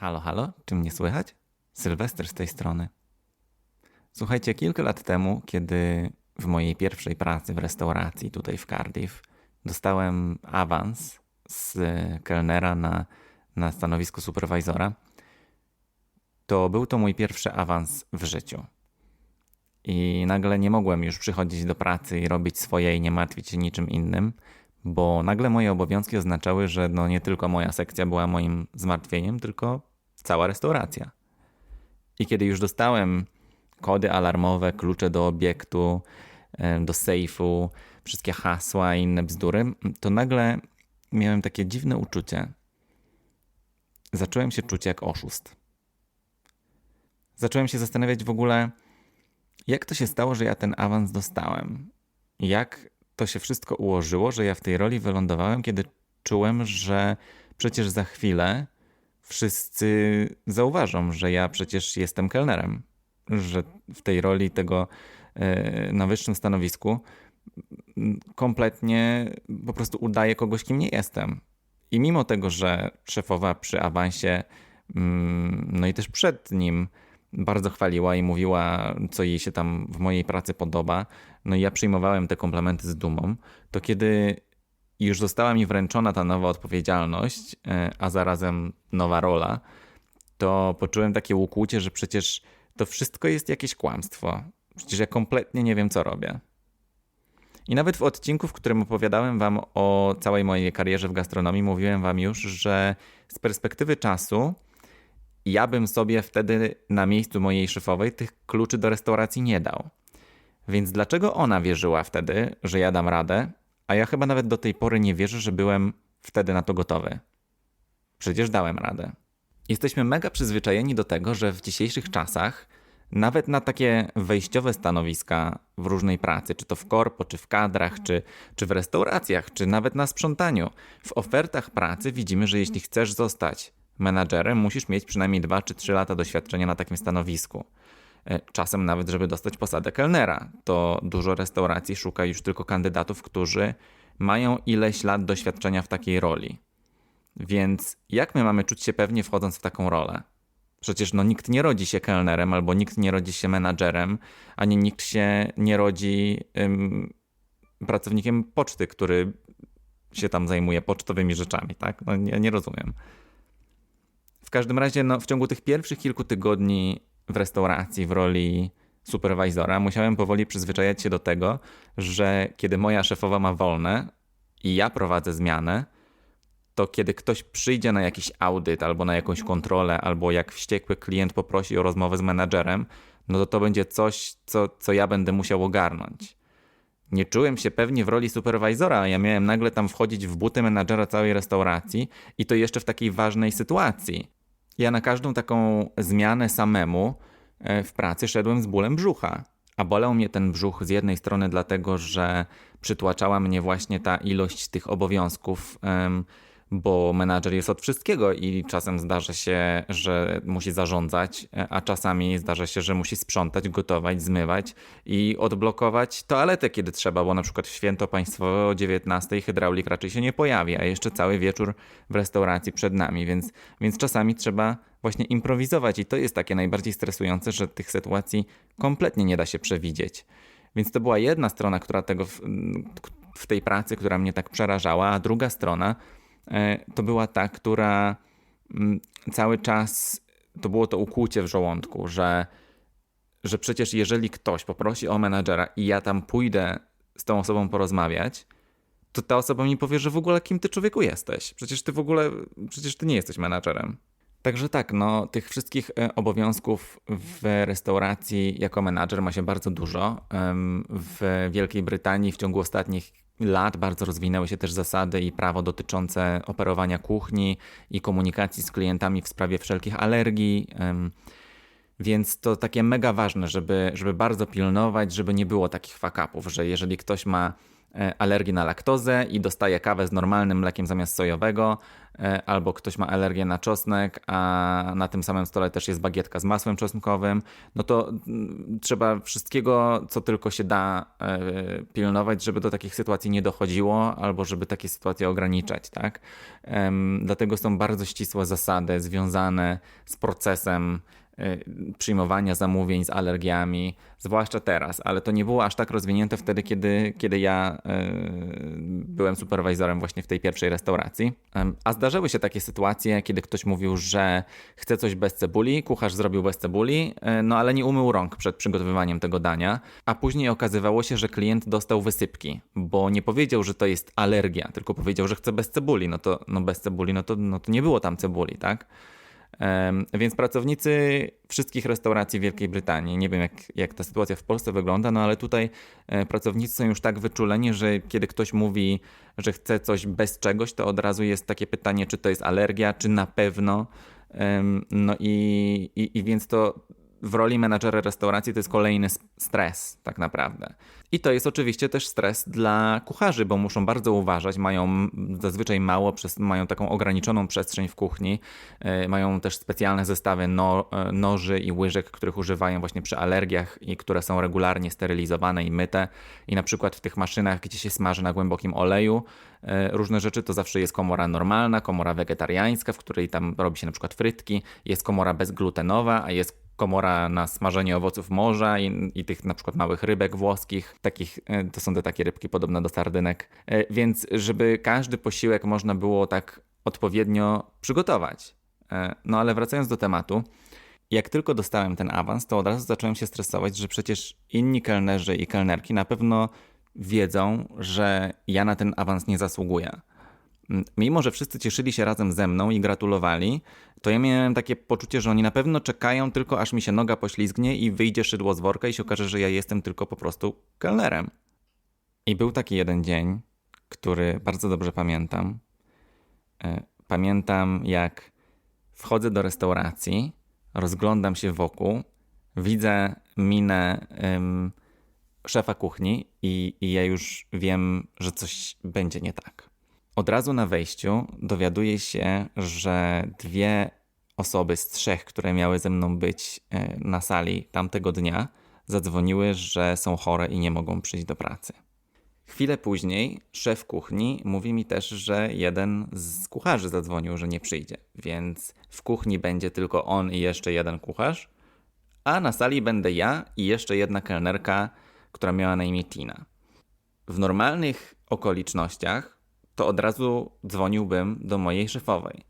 Halo, halo, czy mnie słychać? Sylwester z tej strony. Słuchajcie, kilka lat temu, kiedy w mojej pierwszej pracy w restauracji tutaj w Cardiff dostałem awans z kelnera na, na stanowisko superwizora, to był to mój pierwszy awans w życiu. I nagle nie mogłem już przychodzić do pracy i robić swoje i nie martwić się niczym innym, bo nagle moje obowiązki oznaczały, że no nie tylko moja sekcja była moim zmartwieniem, tylko cała restauracja. I kiedy już dostałem kody alarmowe, klucze do obiektu, e, do sejfu, wszystkie hasła i inne bzdury, to nagle miałem takie dziwne uczucie. Zacząłem się czuć jak oszust. Zacząłem się zastanawiać w ogóle, jak to się stało, że ja ten awans dostałem. Jak to się wszystko ułożyło, że ja w tej roli wylądowałem, kiedy czułem, że przecież za chwilę wszyscy zauważą, że ja przecież jestem kelnerem, że w tej roli tego e, na wyższym stanowisku kompletnie po prostu udaję kogoś, kim nie jestem. I mimo tego, że szefowa przy awansie, mm, no i też przed nim, bardzo chwaliła i mówiła, co jej się tam w mojej pracy podoba, no i ja przyjmowałem te komplementy z dumą, to kiedy już została mi wręczona ta nowa odpowiedzialność, e, a zarazem nowa rola, to poczułem takie ukłucie, że przecież to wszystko jest jakieś kłamstwo. Przecież ja kompletnie nie wiem, co robię. I nawet w odcinku, w którym opowiadałem Wam o całej mojej karierze w gastronomii, mówiłem Wam już, że z perspektywy czasu ja bym sobie wtedy na miejscu mojej szefowej tych kluczy do restauracji nie dał. Więc dlaczego ona wierzyła wtedy, że ja dam radę, a ja chyba nawet do tej pory nie wierzę, że byłem wtedy na to gotowy? Przecież dałem radę. Jesteśmy mega przyzwyczajeni do tego, że w dzisiejszych czasach nawet na takie wejściowe stanowiska w różnej pracy, czy to w korpo, czy w kadrach, czy, czy w restauracjach, czy nawet na sprzątaniu, w ofertach pracy widzimy, że jeśli chcesz zostać menadżerem, musisz mieć przynajmniej 2 czy 3 lata doświadczenia na takim stanowisku. E, czasem nawet, żeby dostać posadę kelnera, to dużo restauracji szuka już tylko kandydatów, którzy mają ileś lat doświadczenia w takiej roli. Więc jak my mamy czuć się pewnie wchodząc w taką rolę? Przecież no, nikt nie rodzi się kelnerem, albo nikt nie rodzi się menadżerem, ani nikt się nie rodzi ym, pracownikiem poczty, który się tam zajmuje pocztowymi rzeczami, tak? No, nie, nie rozumiem. W każdym razie, no, w ciągu tych pierwszych kilku tygodni w restauracji w roli superwizora musiałem powoli przyzwyczajać się do tego, że kiedy moja szefowa ma wolne i ja prowadzę zmianę, to kiedy ktoś przyjdzie na jakiś audyt albo na jakąś kontrolę, albo jak wściekły klient poprosi o rozmowę z menadżerem, no to to będzie coś, co, co ja będę musiał ogarnąć. Nie czułem się pewnie w roli superwizora, a ja miałem nagle tam wchodzić w buty menadżera całej restauracji i to jeszcze w takiej ważnej sytuacji. Ja na każdą taką zmianę samemu e, w pracy szedłem z bólem brzucha. A bolał mnie ten brzuch z jednej strony dlatego, że przytłaczała mnie właśnie ta ilość tych obowiązków bo menadżer jest od wszystkiego i czasem zdarza się, że musi zarządzać, a czasami zdarza się, że musi sprzątać, gotować, zmywać i odblokować toaletę, kiedy trzeba, bo na przykład w święto państwowe o 19 hydraulik raczej się nie pojawi, a jeszcze cały wieczór w restauracji przed nami, więc, więc czasami trzeba właśnie improwizować i to jest takie najbardziej stresujące, że tych sytuacji kompletnie nie da się przewidzieć. Więc to była jedna strona, która tego w, w tej pracy, która mnie tak przerażała, a druga strona to była ta, która mm, cały czas to było to ukłucie w żołądku, że, że przecież jeżeli ktoś poprosi o menadżera i ja tam pójdę z tą osobą porozmawiać, to ta osoba mi powie, że w ogóle kim ty człowieku jesteś? Przecież ty w ogóle, przecież ty nie jesteś menadżerem. Także tak, no, tych wszystkich e, obowiązków w restauracji jako menadżer ma się bardzo dużo. W Wielkiej Brytanii w ciągu ostatnich lat bardzo rozwinęły się też zasady i prawo dotyczące operowania kuchni i komunikacji z klientami w sprawie wszelkich alergii. Więc to takie mega ważne, żeby, żeby bardzo pilnować, żeby nie było takich fakapów, że jeżeli ktoś ma e, alergii na laktozę i dostaje kawę z normalnym mlekiem zamiast sojowego, e, albo ktoś ma alergię na czosnek, a na tym samym stole też jest bagietka z masłem czosnkowym, no to mm, trzeba wszystkiego, co tylko się da e, pilnować, żeby do takich sytuacji nie dochodziło, albo żeby takie sytuacje ograniczać, tak? Dlatego są bardzo ścisłe zasady związane z procesem przyjmowania zamówień z alergiami, zwłaszcza teraz, ale to nie było aż tak rozwinięte wtedy, kiedy, kiedy ja y, byłem superwizorem właśnie w tej pierwszej restauracji. A zdarzyły się takie sytuacje, kiedy ktoś mówił, że chce coś bez cebuli, kucharz zrobił bez cebuli, y, no ale nie umył rąk przed przygotowywaniem tego dania, a później okazywało się, że klient dostał wysypki, bo nie powiedział, że to jest alergia, tylko powiedział, że chce bez cebuli. No to no bez cebuli, no to, no to nie było tam cebuli, tak? Więc pracownicy wszystkich restauracji w Wielkiej Brytanii, nie wiem jak, jak ta sytuacja w Polsce wygląda, no ale tutaj e, pracownicy są już tak wyczuleni, że kiedy ktoś mówi, że chce coś bez czegoś, to od razu jest takie pytanie, czy to jest alergia, czy na pewno. No i, i, i więc to w roli menadżera restauracji to jest kolejny stres, tak naprawdę. I to jest oczywiście też stres dla kucharzy, bo muszą bardzo uważać, mają zazwyczaj mało, mają taką ograniczoną przestrzeń w kuchni, e, mają też specjalne zestawy no, e, noży i łyżek, których używają właśnie przy alergiach i które są regularnie sterylizowane i myte. I na przykład w tych maszynach, gdzie się smaży na głębokim oleju, e, różne rzeczy, to zawsze jest komora normalna, komora wegetariańska, w której tam robi się na przykład frytki, jest komora bezglutenowa, a jest komora na smażenie owoców morza i, i, tych na przykład małych rybek włoskich. Takich, e, to są te takie rybki podobne do sardynek. E, więc żeby każdy posiłek można było tak odpowiednio przygotować. E, no ale wracając do tematu, jak tylko dostałem ten awans, to od razu zacząłem się stresować, że przecież inni kelnerzy i kelnerki na pewno wiedzą, że ja na ten awans nie zasługuję. Mimo, że wszyscy cieszyli się razem ze mną i gratulowali, to ja miałem takie poczucie, że oni na pewno czekają tylko aż mi się noga poślizgnie i wyjdzie szydło z worka i się okaże, że ja jestem tylko po prostu kelnerem. I był taki jeden dzień, który bardzo dobrze pamiętam. E, pamiętam, jak wchodzę do restauracji, rozglądam się wokół, widzę minę szefa kuchni i, i ja już wiem, że coś będzie nie tak. Od razu na wejściu dowiaduję się, że dwie osoby z trzech, które miały ze mną być e, na sali tamtego dnia, zadzwoniły, że są chore i nie mogą przyjść do pracy. Chwilę później szef kuchni mówi mi też, że jeden z kucharzy zadzwonił, że nie przyjdzie, więc w kuchni będzie tylko on i jeszcze jeden kucharz, a na sali będę ja i jeszcze jedna kelnerka, która miała na imię Tina. W normalnych okolicznościach to od razu dzwoniłbym do mojej szefowej.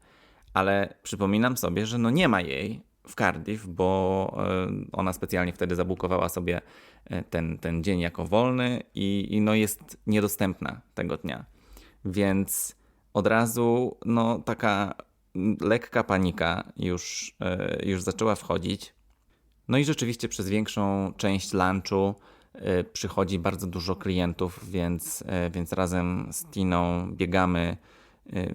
Ale przypominam sobie, że no nie ma jej w Cardiff, bo e, ona specjalnie wtedy zabukowała sobie e, ten, ten dzień jako wolny i, i no jest niedostępna tego dnia. Więc od razu no taka lekka panika już, e, już zaczęła wchodzić. No i rzeczywiście przez większą część lunchu przychodzi bardzo dużo klientów, więc, e, więc razem z Tiną biegamy e,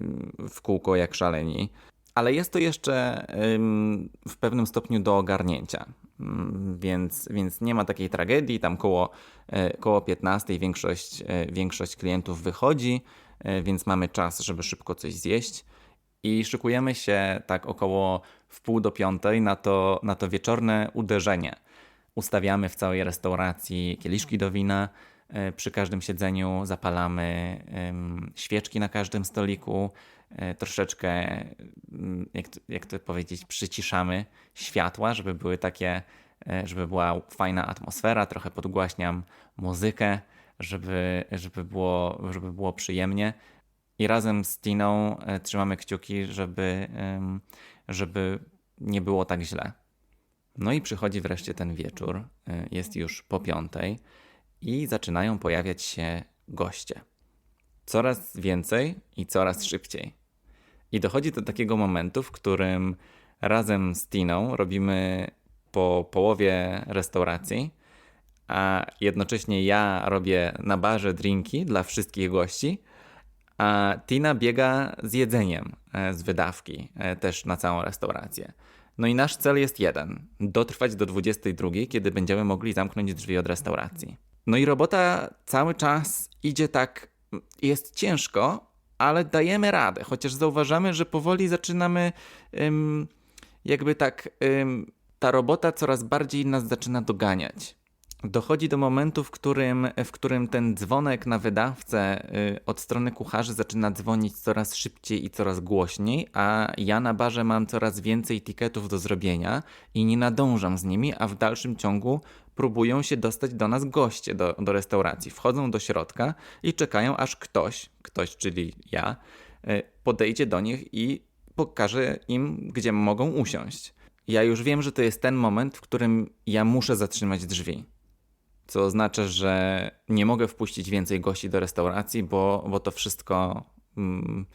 w kółko jak szaleni. Ale jest to jeszcze w pewnym stopniu do ogarnięcia, mm, więc, więc nie ma takiej tragedii. Tam koło, koło 15 większość, większość klientów wychodzi, więc mamy czas, żeby szybko coś zjeść. I szykujemy się tak około w pół do piątej na to, na to wieczorne uderzenie ustawiamy w całej restauracji kieliszki do wina. E, przy każdym siedzeniu zapalamy świeczki na każdym stoliku. E, troszeczkę, mm, jak, jak to powiedzieć, przyciszamy światła, żeby były takie, e, żeby była fajna atmosfera. Trochę podgłaśniam muzykę, żeby, żeby, było, żeby było przyjemnie. I razem z Tiną trzymamy kciuki, żeby, żeby nie było tak źle. No i przychodzi wreszcie ten wieczór, y, jest już po piątej i zaczynają pojawiać się goście. Coraz więcej i coraz szybciej. I dochodzi do takiego momentu, w którym razem z Tiną robimy po połowie restauracji, a jednocześnie ja robię na barze drinki dla wszystkich gości, a Tina biega z jedzeniem e, z wydawki e, też na całą restaurację. No i nasz cel jest jeden: dotrwać do 22, kiedy będziemy mogli zamknąć drzwi od restauracji. No i robota cały czas idzie tak, jest ciężko, ale dajemy radę, chociaż zauważamy, że powoli zaczynamy jakby tak, ta robota coraz bardziej nas zaczyna doganiać. Dochodzi do momentu, w którym, w którym ten dzwonek na wydawcę y, od strony kucharzy zaczyna dzwonić coraz szybciej i coraz głośniej, a ja na barze mam coraz więcej tiketów do zrobienia i nie nadążam z nimi, a w dalszym ciągu próbują się dostać do nas goście do, do restauracji. Wchodzą do środka i czekają, aż ktoś, ktoś, czyli ja, y, podejdzie do nich i pokaże im, gdzie mogą usiąść. Ja już wiem, że to jest ten moment, w którym ja muszę zatrzymać drzwi co oznacza, że nie mogę wpuścić więcej gości do restauracji, bo, bo to wszystko mm,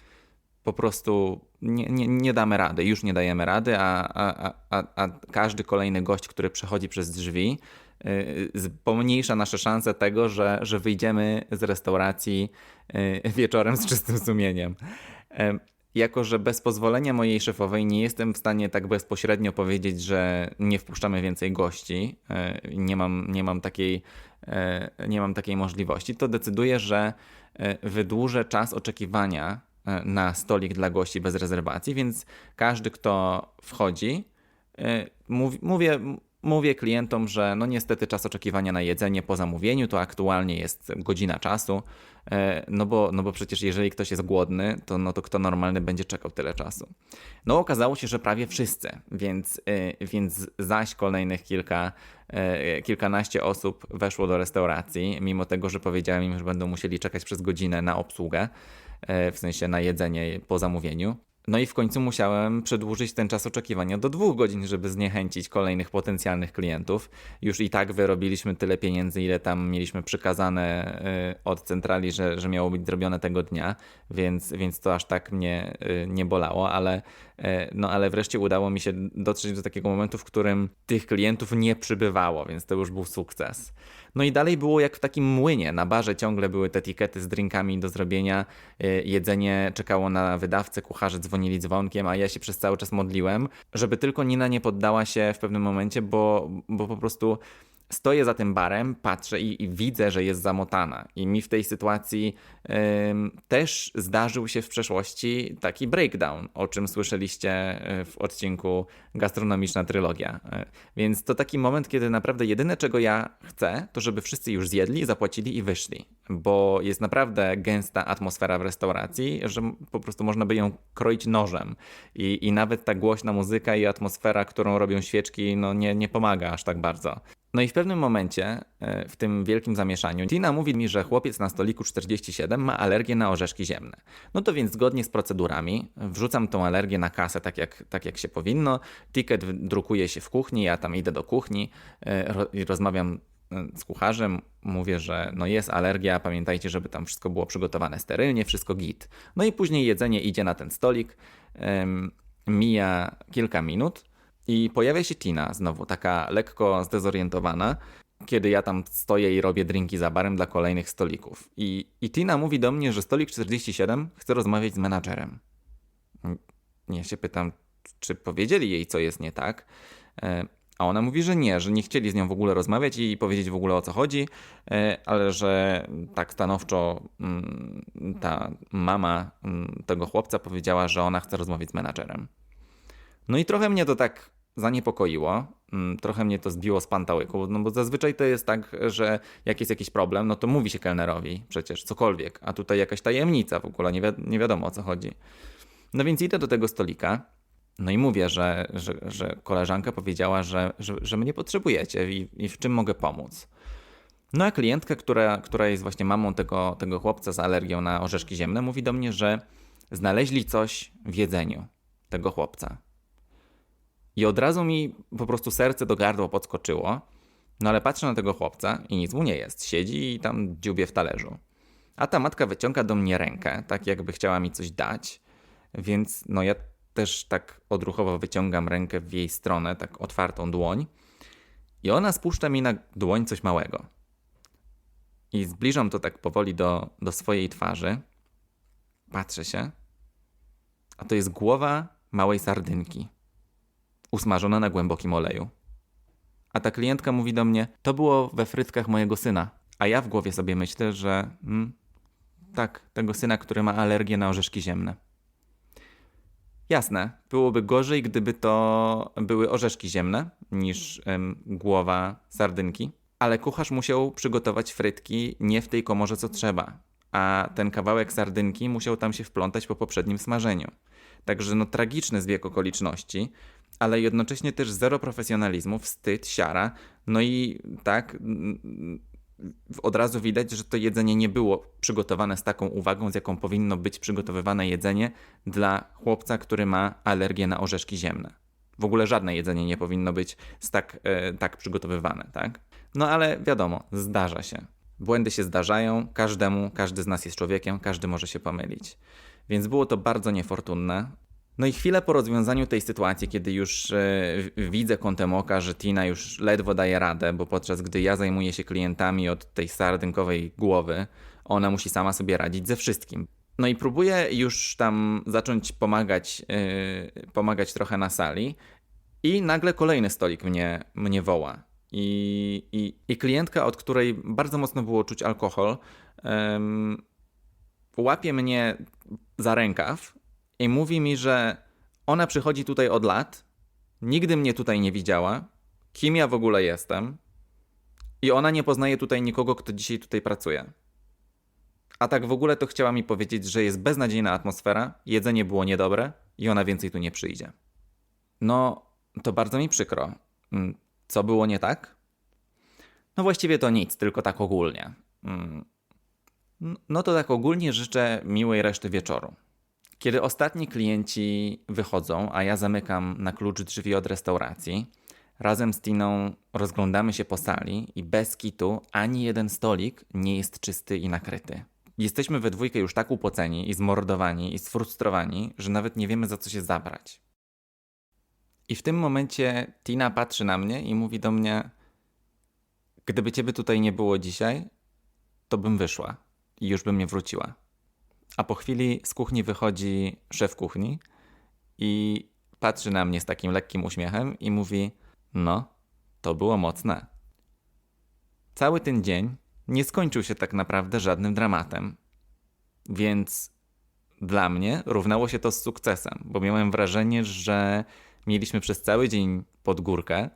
po prostu nie, nie, nie damy rady, już nie dajemy rady, a, a, a, a każdy kolejny gość, który przechodzi przez drzwi, yy, pomniejsza nasze szanse tego, że, że wyjdziemy z restauracji yy, wieczorem z czystym sumieniem. Jako że bez pozwolenia mojej szefowej nie jestem w stanie tak bezpośrednio powiedzieć, że nie wpuszczamy więcej gości, e, nie mam, nie mam, takiej, e, nie mam takiej możliwości, to decyduję, że e, wydłużę czas oczekiwania na stolik dla gości bez rezerwacji, więc każdy, kto wchodzi, mówię, mówię klientom, że no niestety czas oczekiwania na jedzenie po zamówieniu to aktualnie jest godzina czasu, e, no bo, no bo przecież jeżeli ktoś jest głodny, to, no to kto normalny będzie czekał tyle czasu. No okazało się, że prawie wszyscy, więc, e, więc zaś kolejnych kilka, e, kilkanaście osób weszło do restauracji, mimo tego, że powiedziałem im, że będą musieli czekać przez godzinę na obsługę, w sensie na jedzenie po zamówieniu. No i w końcu musiałem przedłużyć ten czas oczekiwania do dwóch godzin, żeby zniechęcić kolejnych potencjalnych klientów. Już i tak wyrobiliśmy tyle pieniędzy, ile tam mieliśmy przykazane y, od centrali, że, że miało być zrobione tego dnia, więc, więc to aż tak mnie y, nie bolało, ale, y, no, ale wreszcie udało mi się dotrzeć do takiego momentu, w którym tych klientów nie przybywało, więc to już był sukces. No i dalej było jak w takim młynie. Na barze ciągle były te etykiety z drinkami do zrobienia. Y, jedzenie czekało na wydawcę, kucharze dzwonili dzwonkiem, a ja się przez cały czas modliłem, żeby tylko Nina nie poddała się w pewnym momencie, bo, bo po prostu stoję za tym barem, patrzę i, i, widzę, że jest zamotana. I mi w tej sytuacji też zdarzył się w przeszłości taki breakdown, o czym słyszeliście e, w odcinku Gastronomiczna Trylogia. E, więc to taki moment, kiedy naprawdę jedyne, czego ja chcę, to żeby wszyscy już zjedli, zapłacili i wyszli. Bo jest naprawdę gęsta atmosfera w restauracji, że po prostu można by ją kroić nożem. I, i nawet ta głośna muzyka i atmosfera, którą robią świeczki, no nie, nie pomaga aż tak bardzo. No i w pewnym momencie, e, w tym wielkim zamieszaniu, Tina mówi mi, że chłopiec na stoliku 47 ma alergię na orzeszki ziemne. No to więc zgodnie z procedurami wrzucam tą alergię na kasę tak jak, tak jak się powinno. Ticket drukuje się w kuchni, ja tam idę do kuchni e, i rozmawiam e, z kucharzem, mówię, że no jest alergia, pamiętajcie, żeby tam wszystko było przygotowane sterylnie, wszystko git. No i później jedzenie idzie na ten stolik, mija kilka minut, i pojawia się Tina, znowu taka lekko zdezorientowana, kiedy ja tam stoję i robię drinki za barem dla kolejnych stolików. I, I Tina mówi do mnie, że stolik 47 chce rozmawiać z menadżerem. Ja się pytam, czy powiedzieli jej, co jest nie tak. E, a ona mówi, że nie, że nie chcieli z nią w ogóle rozmawiać i powiedzieć w ogóle o co chodzi, e, ale że tak stanowczo mm, ta mama mm, tego chłopca powiedziała, że ona chce rozmawiać z menadżerem. No i trochę mnie to tak zaniepokoiło. Mm, trochę mnie to zbiło z pantałyku, no bo zazwyczaj to jest tak, że jak jest jakiś problem, no to mówi się kelnerowi przecież cokolwiek, a tutaj jakaś tajemnica w ogóle, nie, wi nie wiadomo o co chodzi. No więc idę do tego stolika, no i mówię, że, że, że koleżanka powiedziała, że, że, że mnie potrzebujecie i, i w czym mogę pomóc. No a klientka, która, która jest właśnie mamą tego, tego chłopca z alergią na orzeszki ziemne, mówi do mnie, że znaleźli coś w jedzeniu tego chłopca. I od razu mi po prostu serce do gardła podskoczyło. No ale patrzę na tego chłopca i nic mu nie jest. Siedzi i tam dziubie w talerzu. A ta matka wyciąga do mnie rękę, tak jakby chciała mi coś dać. Więc no ja też tak odruchowo wyciągam rękę w jej stronę, tak otwartą dłoń. I ona spuszcza mi na dłoń coś małego. I zbliżam to tak powoli do, do swojej twarzy. Patrzę się. A to jest głowa małej sardynki usmażona na głębokim oleju. A ta klientka mówi do mnie: To było we frytkach mojego syna. A ja w głowie sobie myślę, że mm, tak, tego syna, który ma alergię na orzeszki ziemne. Jasne, byłoby gorzej, gdyby to były orzeszki ziemne niż ym, głowa sardynki, ale kucharz musiał przygotować frytki nie w tej komorze co trzeba, a ten kawałek sardynki musiał tam się wplątać po poprzednim smażeniu. Także no tragiczny zbieg okoliczności, ale jednocześnie też zero profesjonalizmu, wstyd, siara. No i tak od razu widać, że to jedzenie nie było przygotowane z taką uwagą, z jaką powinno być przygotowywane jedzenie dla chłopca, który ma alergię na orzeszki ziemne. W ogóle żadne jedzenie nie powinno być tak, e, tak przygotowywane, tak? No ale wiadomo, zdarza się. Błędy się zdarzają, każdemu, każdy z nas jest człowiekiem, każdy może się pomylić. Więc było to bardzo niefortunne. No i chwilę po rozwiązaniu tej sytuacji, kiedy już e, widzę kątem oka, że Tina już ledwo daje radę, bo podczas gdy ja zajmuję się klientami od tej sardynkowej głowy, ona musi sama sobie radzić ze wszystkim. No i próbuję już tam zacząć pomagać, yy, pomagać trochę na sali i nagle kolejny stolik mnie, mnie woła. I, i, I klientka, od której bardzo mocno było czuć alkohol, łapie mnie za rękaw i mówi mi, że ona przychodzi tutaj od lat, nigdy mnie tutaj nie widziała, kim ja w ogóle jestem i ona nie poznaje tutaj nikogo, kto dzisiaj tutaj pracuje. A tak w ogóle to chciała mi powiedzieć, że jest beznadziejna atmosfera, jedzenie było niedobre i ona więcej tu nie przyjdzie. No, to bardzo mi przykro. Mm, co było nie tak? No właściwie to nic, tylko tak ogólnie. No to tak ogólnie życzę miłej reszty wieczoru. Kiedy ostatni klienci wychodzą, a ja zamykam na klucz drzwi od restauracji, razem z Tiną rozglądamy się po sali i bez kitu ani jeden stolik nie jest czysty i nakryty. Jesteśmy we dwójkę już tak upoceni i zmordowani i sfrustrowani, że nawet nie wiemy za co się zabrać. I w tym momencie Tina patrzy na mnie i mówi do mnie: Gdyby ciebie tutaj nie było dzisiaj, to bym wyszła i już bym nie wróciła. A po chwili z kuchni wychodzi szef kuchni i patrzy na mnie z takim lekkim uśmiechem i mówi: No, to było mocne. Cały ten dzień nie skończył się tak naprawdę żadnym dramatem. Więc dla mnie równało się to z sukcesem, bo miałem wrażenie, że mieliśmy przez cały dzień pod górkę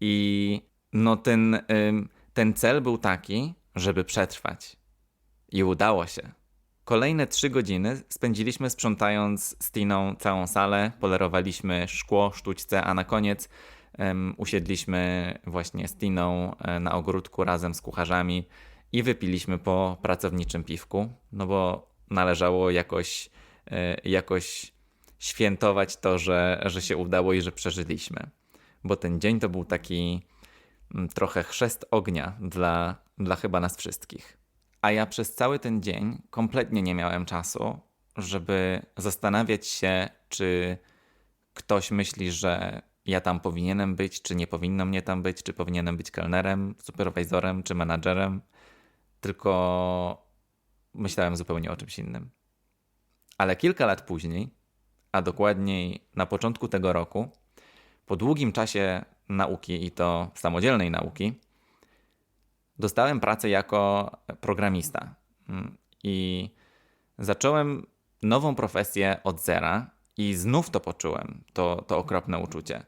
i no ten, ten cel był taki, żeby przetrwać. I udało się. Kolejne trzy godziny spędziliśmy sprzątając z Tiną całą salę, polerowaliśmy szkło, sztućce, a na koniec um, usiedliśmy właśnie z Tiną e, na ogródku razem z kucharzami i wypiliśmy po pracowniczym piwku, no bo należało jakoś, e, jakoś świętować to, że, że się udało i że przeżyliśmy. Bo ten dzień to był taki trochę chrzest ognia dla, dla chyba nas wszystkich. A ja przez cały ten dzień kompletnie nie miałem czasu, żeby zastanawiać się, czy ktoś myśli, że ja tam powinienem być, czy nie powinno mnie tam być, czy powinienem być kelnerem, superwizorem, czy menadżerem, tylko myślałem zupełnie o czymś innym. Ale kilka lat później, a dokładniej na początku tego roku, po długim czasie nauki i to samodzielnej nauki, dostałem pracę jako programista. Mm, I zacząłem nową profesję od zera i znów to poczułem, to, to okropne uczucie.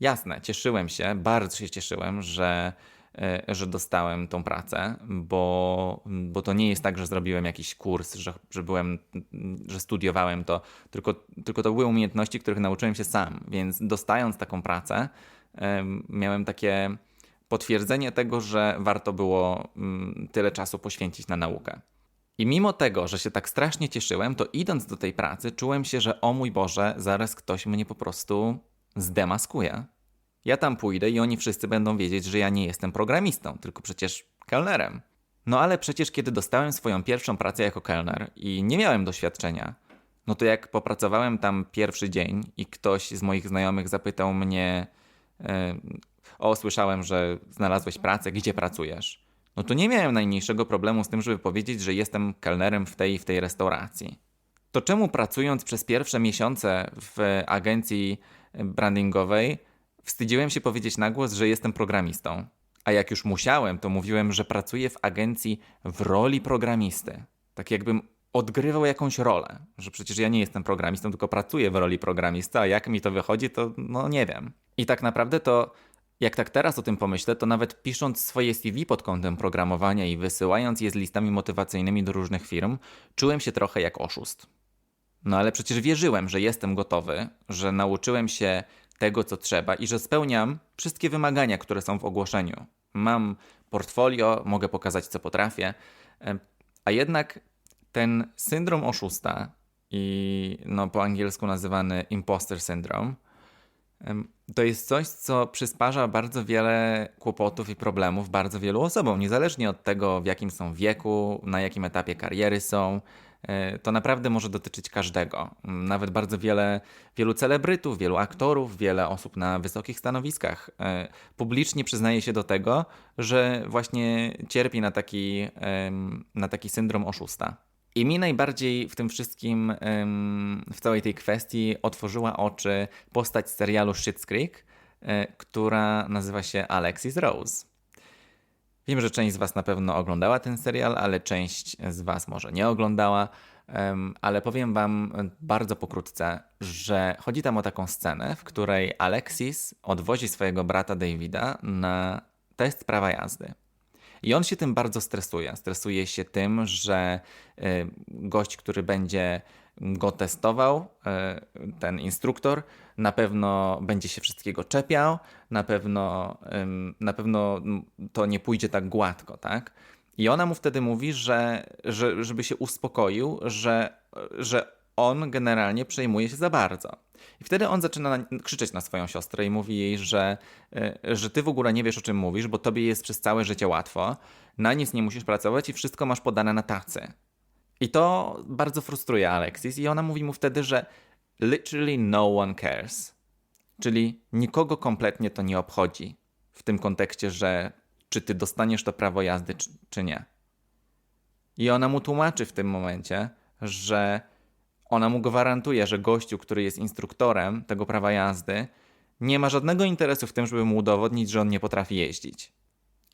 Jasne, cieszyłem się, bardzo się cieszyłem, że, e, że dostałem tą pracę, bo, bo to nie jest tak, że zrobiłem jakiś kurs, że, że, byłem, że studiowałem to, tylko, tylko to były umiejętności, których nauczyłem się sam. Więc dostając taką pracę, miałem takie potwierdzenie tego, że warto było mm, tyle czasu poświęcić na naukę. I mimo tego, że się tak strasznie cieszyłem, to idąc do tej pracy, czułem się, że o mój Boże, zaraz ktoś mnie po prostu zdemaskuje. Ja tam pójdę i oni wszyscy będą wiedzieć, że ja nie jestem programistą, tylko przecież kelnerem. No ale przecież kiedy dostałem swoją pierwszą pracę jako kelner i nie miałem doświadczenia, no to jak popracowałem tam pierwszy dzień i ktoś z moich znajomych zapytał mnie, o, słyszałem, że znalazłeś pracę, gdzie pracujesz? No to nie miałem najmniejszego problemu z tym, żeby powiedzieć, że jestem kelnerem w tej w tej restauracji. To czemu pracując przez pierwsze miesiące w agencji brandingowej, wstydziłem się powiedzieć na głos, że jestem programistą? A jak już musiałem, to mówiłem, że pracuję w agencji w roli programisty. Tak jakbym odgrywał jakąś rolę, że przecież ja nie jestem programistą, tylko pracuję w roli programisty, a jak mi to wychodzi, to no nie wiem. I tak naprawdę to, jak tak teraz o tym pomyślę, to nawet pisząc swoje CV pod kątem programowania i wysyłając je z listami motywacyjnymi do różnych firm, czułem się trochę jak oszust. No ale przecież wierzyłem, że jestem gotowy, że nauczyłem się tego, co trzeba i że spełniam wszystkie wymagania, które są w ogłoszeniu. Mam portfolio, mogę pokazać, co potrafię, a jednak ten syndrom oszusta i no, po angielsku nazywany imposter syndrome, to jest coś, co przysparza bardzo wiele kłopotów i problemów bardzo wielu osobom, niezależnie od tego, w jakim są wieku, na jakim etapie kariery są, E, to naprawdę może dotyczyć każdego. Nawet bardzo wiele, wielu celebrytów, wielu aktorów, wiele osób na wysokich stanowiskach e, publicznie przyznaje się do tego, że właśnie cierpi na taki, na taki syndrom oszusta. I mi najbardziej w tym wszystkim, w całej tej kwestii otworzyła oczy postać serialu Schitt's Creek, e, która nazywa się Alexis Rose. Wiem, że część z Was na pewno oglądała ten serial, ale część z Was może nie oglądała. Ale powiem Wam bardzo pokrótce, że chodzi tam o taką scenę, w której Alexis odwozi swojego brata Davida na test prawa jazdy. I on się tym bardzo stresuje. Stresuje się tym, że y, gość, który będzie go testował, e, ten instruktor, na pewno będzie się wszystkiego czepiał, na pewno, na pewno to nie pójdzie tak gładko, tak? I ona mu wtedy mówi, że, że żeby się uspokoił, że, że on generalnie przejmuje się za bardzo. I wtedy on zaczyna krzyczeć na swoją siostrę i mówi jej, że, e, że ty w ogóle nie wiesz o czym mówisz, bo tobie jest przez całe życie łatwo, na nic nie musisz pracować i wszystko masz podane na tacy. I to bardzo frustruje Alexis i ona mówi mu wtedy, że literally no one cares. Czyli nikogo kompletnie to nie obchodzi. W tym kontekście, że czy ty dostaniesz to prawo jazdy, czy, czy nie. I ona mu tłumaczy w tym momencie, że ona mu gwarantuje, że gościu, który jest instruktorem tego prawa jazdy, nie ma żadnego interesu w tym, żeby mu udowodnić, że on nie potrafi jeździć.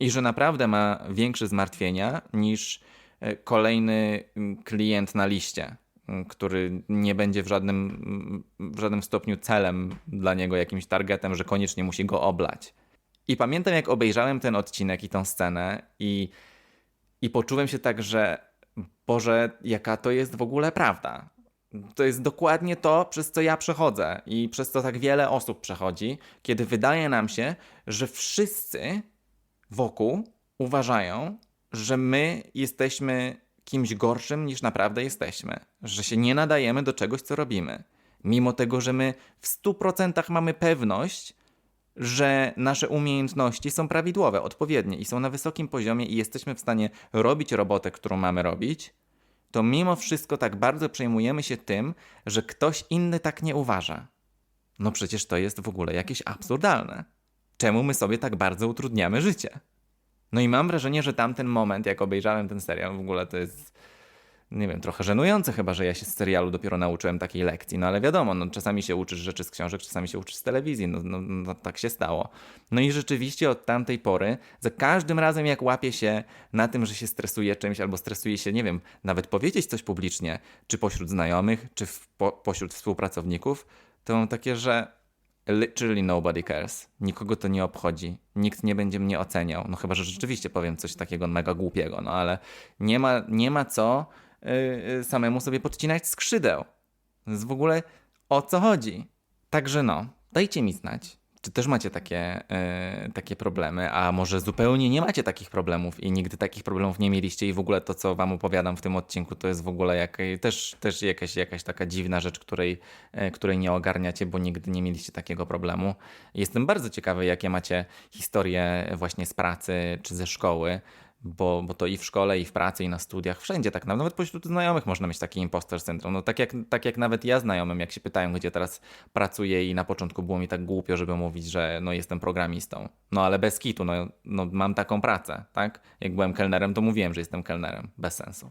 I że naprawdę ma większe zmartwienia niż E, kolejny klient na liście, który nie będzie w żadnym, w żadnym stopniu celem dla niego, jakimś targetem, że koniecznie musi go oblać. I pamiętam, jak obejrzałem ten odcinek i tą scenę, i, i poczułem się tak, że Boże, jaka to jest w ogóle prawda. To jest dokładnie to, przez co ja przechodzę i przez co tak wiele osób przechodzi, kiedy wydaje nam się, że wszyscy wokół uważają, że my jesteśmy kimś gorszym niż naprawdę jesteśmy, że się nie nadajemy do czegoś, co robimy. Mimo tego, że my w 100% mamy pewność, że nasze umiejętności są prawidłowe, odpowiednie i są na wysokim poziomie i jesteśmy w stanie robić robotę, którą mamy robić, to mimo wszystko tak bardzo przejmujemy się tym, że ktoś inny tak nie uważa. No przecież to jest w ogóle jakieś absurdalne. Czemu my sobie tak bardzo utrudniamy życie? No i mam wrażenie, że tamten moment, jak obejrzałem ten serial, w ogóle to jest, nie wiem, trochę żenujące chyba, że ja się z serialu dopiero nauczyłem takiej lekcji. No ale wiadomo, no, czasami się uczysz rzeczy z książek, czasami się uczysz z telewizji. No, no, no tak się stało. No i rzeczywiście od tamtej pory, za każdym razem jak łapię się na tym, że się stresuje czymś albo stresuje się, nie wiem, nawet powiedzieć coś publicznie, czy pośród znajomych, czy w, po, pośród współpracowników, to mam takie, że Literally nobody cares. Nikogo to nie obchodzi. Nikt nie będzie mnie oceniał. No chyba, że rzeczywiście powiem coś takiego mega głupiego, no ale nie ma, nie ma co samemu sobie podcinać skrzydeł. To jest w ogóle o co chodzi. Także no, dajcie mi znać. Czy też macie takie, yy, takie problemy, a może zupełnie nie macie takich problemów i nigdy takich problemów nie mieliście i w ogóle to, co wam opowiadam w tym odcinku, to jest w ogóle jak, też, też jakaś, jakaś taka dziwna rzecz, której, yy, której nie ogarniacie, bo nigdy nie mieliście takiego problemu. Jestem bardzo ciekawy, jakie macie historie właśnie z pracy czy ze szkoły, bo, bo to i w szkole, i w pracy, i na studiach, wszędzie tak, nawet pośród znajomych można mieć taki imposter syndrom. No tak jak, tak jak nawet ja znajomym, jak się pytają, gdzie teraz pracuję i na początku było mi tak głupio, żeby mówić, że no jestem programistą. No ale bez kitu, no, no mam taką pracę, tak? Jak byłem kelnerem, to mówiłem, że jestem kelnerem. Bez sensu.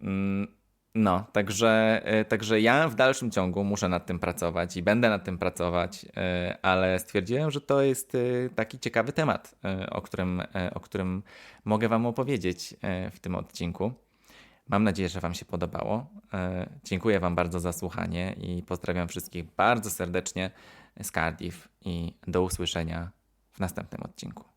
Mm, No, także, e, także ja w dalszym ciągu muszę nad tym pracować i będę nad tym pracować, e, ale stwierdziłem, że to jest e, taki ciekawy temat, o którym, o którym mogę Wam opowiedzieć w tym odcinku. Mam nadzieję, że Wam się podobało. Dziękuję Wam bardzo za słuchanie i pozdrawiam wszystkich bardzo serdecznie z Cardiff i do usłyszenia w następnym odcinku.